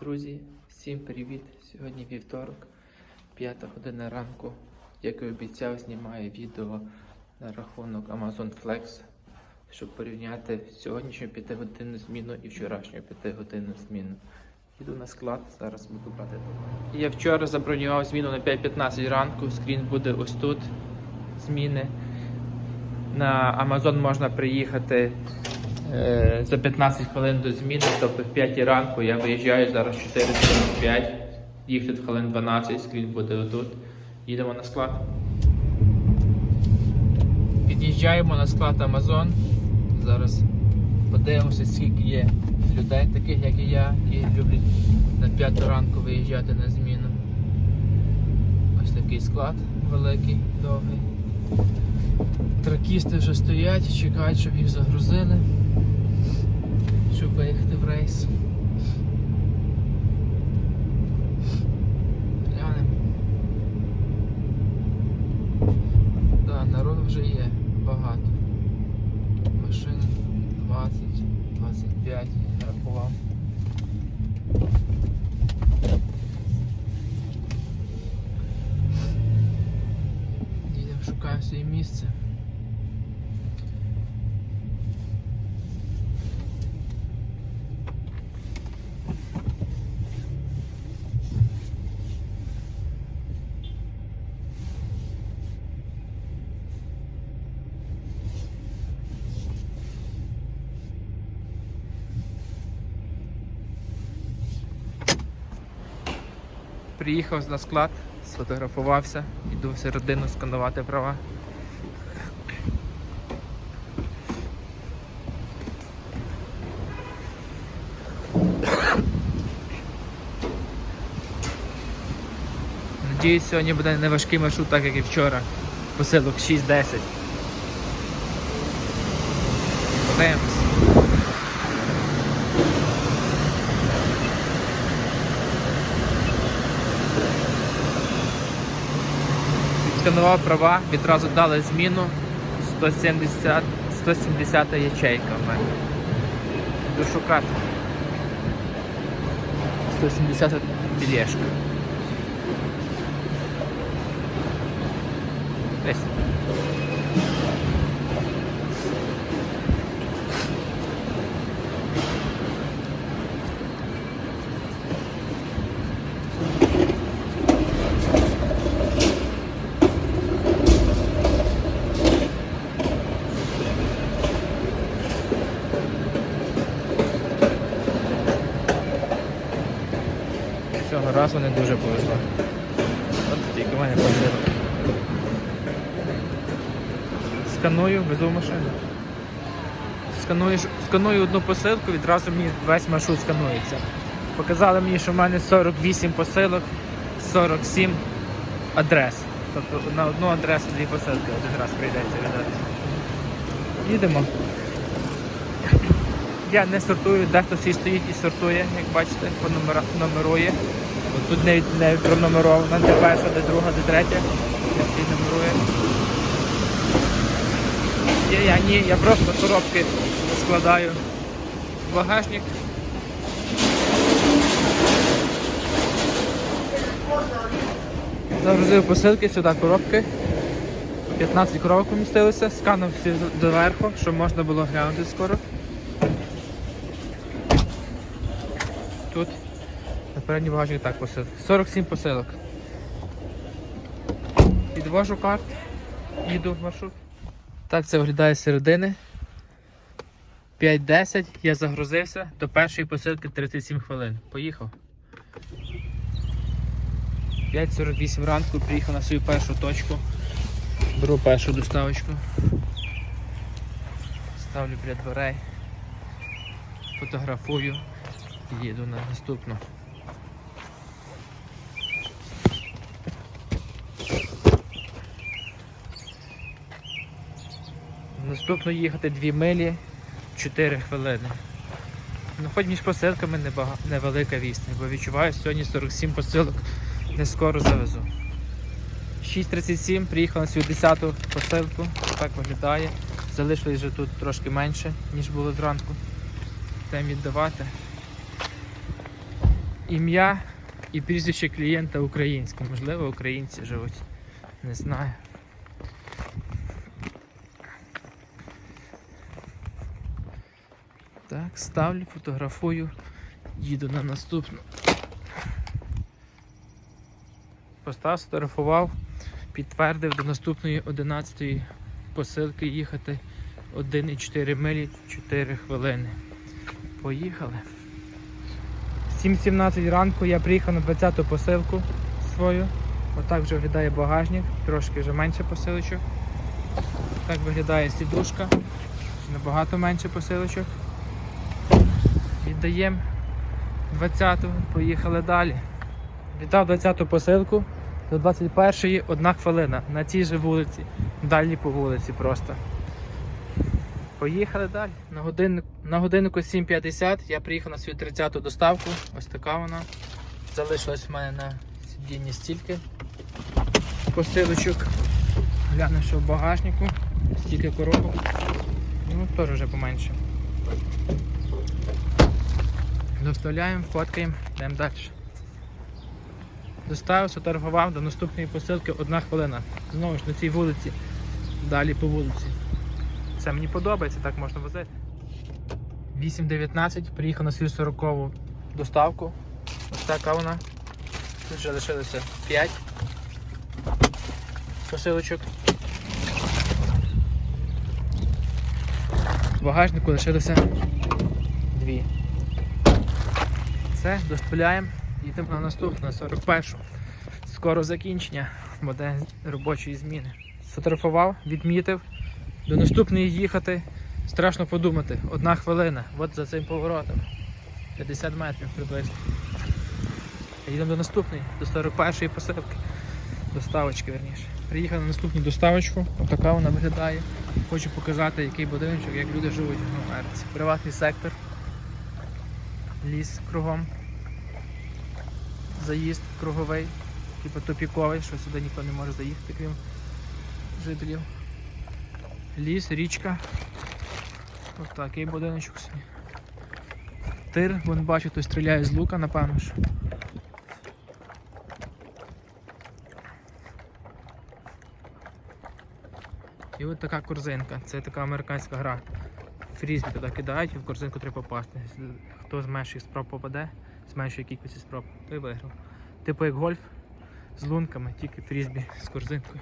Друзі, всім привіт! Сьогодні вівторок, 5 година ранку. Як і обіцяв, знімаю відео на рахунок Amazon Flex, щоб порівняти сьогоднішню 5-годинну зміну і вчорашню 5-годинну зміну. Їду на склад, зараз буду брати. Я вчора забронював зміну на 5.15 ранку. Скрін буде ось тут. Зміни. На Amazon можна приїхати за 15 хвилин до зміни, тобто в 5 ранку я виїжджаю зараз 4.45, їхати хвилин 12, скрін буде отут. Їдемо на склад. Під'їжджаємо на склад Amazon. Зараз подивимося, скільки є людей, таких як і я, які люблять на 5 ранку виїжджати на зміну. Ось такий склад великий, довгий. Тракісти вже стоять, чекають, щоб їх загрузили, щоб виїхати в рейс. Глянемо. Да, народу вже є багато. Машин 20, 25 я рахував. Їдемо, шукаємо своє місце. Приїхав на склад, сфотографувався, йду всередину сканувати права. Надіюсь, сьогодні буде не важкий маршрут, так як і вчора. Посилок 6-10. Подивимось. Сканував права, відразу дали зміну 170, 170 ячейка в мене. Йду шукати. 170 під'єшка. Десь. Цього разу не дуже повезло. От тільки в мене посилок. Сканую, везу машину. Сканую, сканую одну посилку, відразу мені весь маршрут сканується. Показали мені, що в мене 48 посилок, 47 адрес. Тобто на одну адресу дві посилки один раз прийдеться віддати. Їдемо. Я не сортую, дехто свій стоїть і сортує, як бачите, по номерує. Тут не, не пронумеровано, де перша, де друга, де третя. Я номерує. Я, я ні, я просто коробки складаю в багажник. Загрузив посилки сюди коробки. 15 коробок умістилося, сканув всі доверху, щоб можна було глянути скоро. Тут передній багажник так посилок. 47 посилок. Підвожу карт, їду в маршрут. Так це виглядає з середини. 5.10, я загрузився, до першої посилки 37 хвилин. Поїхав. 5.48 ранку приїхав на свою першу точку. Беру першу доставочку. Ставлю біля дверей. Фотографую їду на наступну. Наступно їхати 2 милі 4 хвилини. Ну, хоч між посилками невелика вісня, бо відчуваю, сьогодні 47 посилок не скоро завезу. 6.37 приїхав на свою 10-ту посилку, так виглядає. Залишилось вже тут трошки менше, ніж було зранку. Треба віддавати. ім'я і прізвище клієнта українське. Можливо, українці живуть. Не знаю. Так, ставлю, фотографую, їду на наступну. Постав, сфотографував, підтвердив до наступної 11 посилки їхати 1,4 милі 4 хвилини. Поїхали. 7.17 ранку я приїхав на 20-ту посилку свою. Отак вже виглядає багажник, трошки вже менше посилочок. Так виглядає сідушка, набагато менше посилочок. Віддаємо 20-ту, поїхали далі. Віддав 20-ту посилку до 21-ї одна хвилина на цій же вулиці, далі по вулиці просто. Поїхали далі. На годинник, на годиннику 7.50 я приїхав на свою 30-ту доставку. Ось така вона. Залишилась в мене на сидінні стільки посилочок. Гляну, що в багажнику, стільки коробок. Ну, теж вже поменше. Доставляємо, фоткаємо, йдемо далі. Доставив, сфотографував до наступної посилки одна хвилина. Знову ж на цій вулиці, далі по вулиці. Це мені подобається, так можна возити. 8.19, приїхав на свою 40-ву доставку. Ось така вона. Тут вже лишилося 5 посилочок. В багажнику лишилося 2. Все, доставляємо. Їдемо на наступну, на 41-шу. Скоро закінчення буде робочої зміни. Сфотографував, відмітив. До наступної їхати. Страшно подумати. Одна хвилина. От за цим поворотом. 50 метрів приблизно. Їдемо до наступної, до 41-ї посилки. Доставочки, верніше. Приїхав на наступну доставочку. Отака вона виглядає. Хочу показати, який будиночок, як люди живуть в Америці. Приватний сектор. Ліс кругом. Заїзд круговий, типу тупіковий, що сюди ніхто не може заїхати, крім жителів. Ліс, річка. Ось такий будиночок собі. Тир, вон бачу, хтось стріляє з лука, напевно що. І от така корзинка. Це така американська гра. Фрізбі туди кидають і в корзинку треба попасти. Хто з менших спроб попаде, з меншої кількості спроб, той виграв. Типу як гольф з лунками, тільки фрізбі з корзинкою.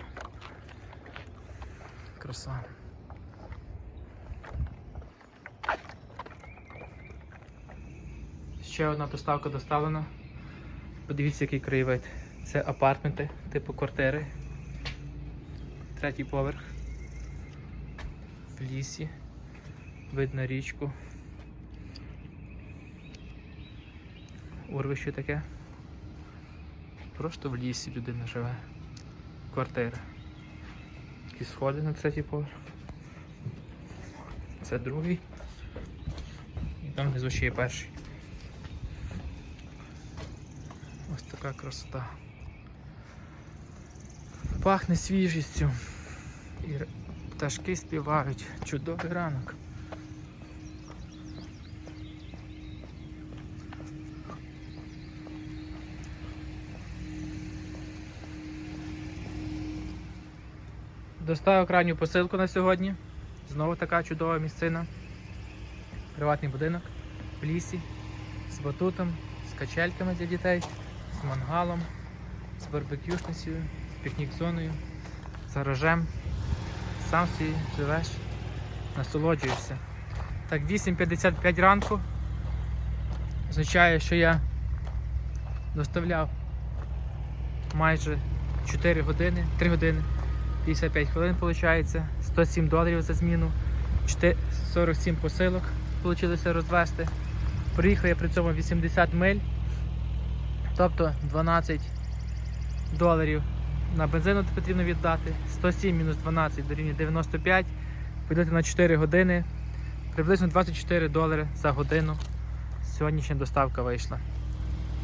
Краса. Ще одна доставка доставлена. Подивіться, який краєвид. Це апартменти, типу квартири. Третій поверх. В лісі. Видно річку. Урвище таке. Просто в лісі людина живе. Квартира. Такі сходи на третій поверх. Це другий. І там внизу ще є перший. Ось така красота. Пахне свіжістю. І пташки співають. Чудовий ранок. Доставив крайню посилку на сьогодні. Знову така чудова місцина. Приватний будинок в лісі з батутом, з качельками для дітей, з мангалом, з барбекюшницею, з пікнік-зоною, з гаражем. Сам собі живеш, насолоджуєшся. Так, 8.55 ранку. Означає, що я доставляв майже 4 години, 3 години, 55 хвилин виходить, 107 доларів за зміну, 47 посилок вийшло розвести. Приїхав я при цьому 80 миль, тобто 12 доларів на бензину потрібно віддати, 107 мінус 12 дорівнює 95, поділити на 4 години, приблизно 24 долари за годину. Сьогоднішня доставка вийшла.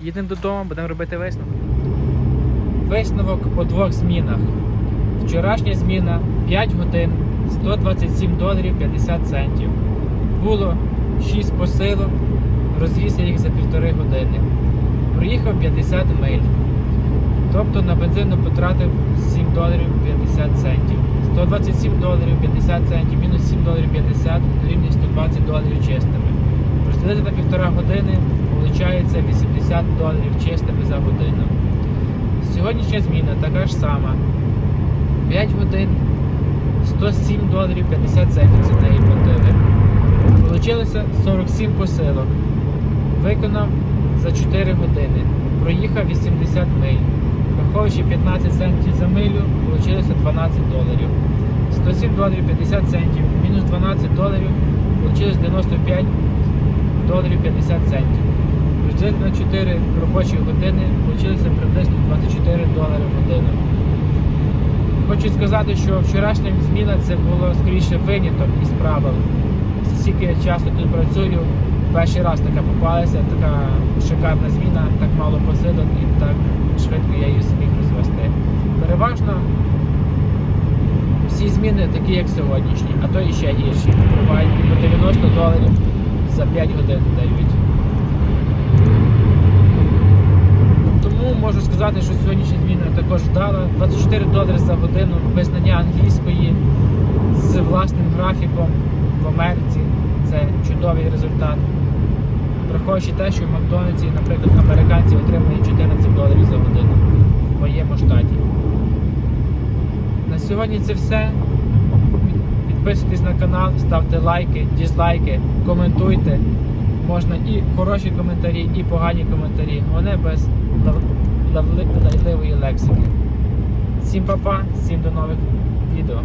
Їдемо додому, будемо робити висновок. Висновок по двох змінах. Вчорашня зміна 5 годин 127 доларів 50 центів. Було 6 посилок, розвіз я їх за півтори години. Проїхав 50 миль. Тобто на бензину потратив 7 доларів 50 центів. 127 доларів 50 центів, мінус 7 доларів 50 дорівнює 120 доларів чистими. Розділити на півтора години, виходить 80 доларів чистими за годину. Сьогоднішня зміна така ж сама. 5 годин 107 доларів 50 центів за неї платили. Получилося 47 посилок. Виконав за 4 години. Проїхав 80 миль. Враховуючи 15 центів за милю, вийшло 12 доларів. 107 доларів 50 центів, мінус 12 доларів, вийшло 95 доларів 50 центів. Розділити на 4 робочі години, вийшло приблизно 24 долари в годину. Хочу сказати, що вчорашня зміна це було скоріше виняток із правил. Скільки я часто тут працюю, перший раз така попалася, така шикарна зміна, так мало посилок і так швидко я її зміг розвести. Переважно всі зміни такі, як сьогоднішні, а то і ще гірші. Бувають по 90 доларів за 5 годин дають. Тому можу сказати, що сьогоднішня зміна також вдала. 24 долари за годину без знання англійської з власним графіком в Америці. Це чудовий результат. Враховуючи те, що в Макдональдсі, наприклад, американці отримують 14 доларів за годину в моєму штаті. На сьогодні це все. Підписуйтесь на канал, ставте лайки, дізлайки, коментуйте. Можна і хороші коментарі, і погані коментарі. Вони без лайливої лексики. Всім па-па, всім до нових відео.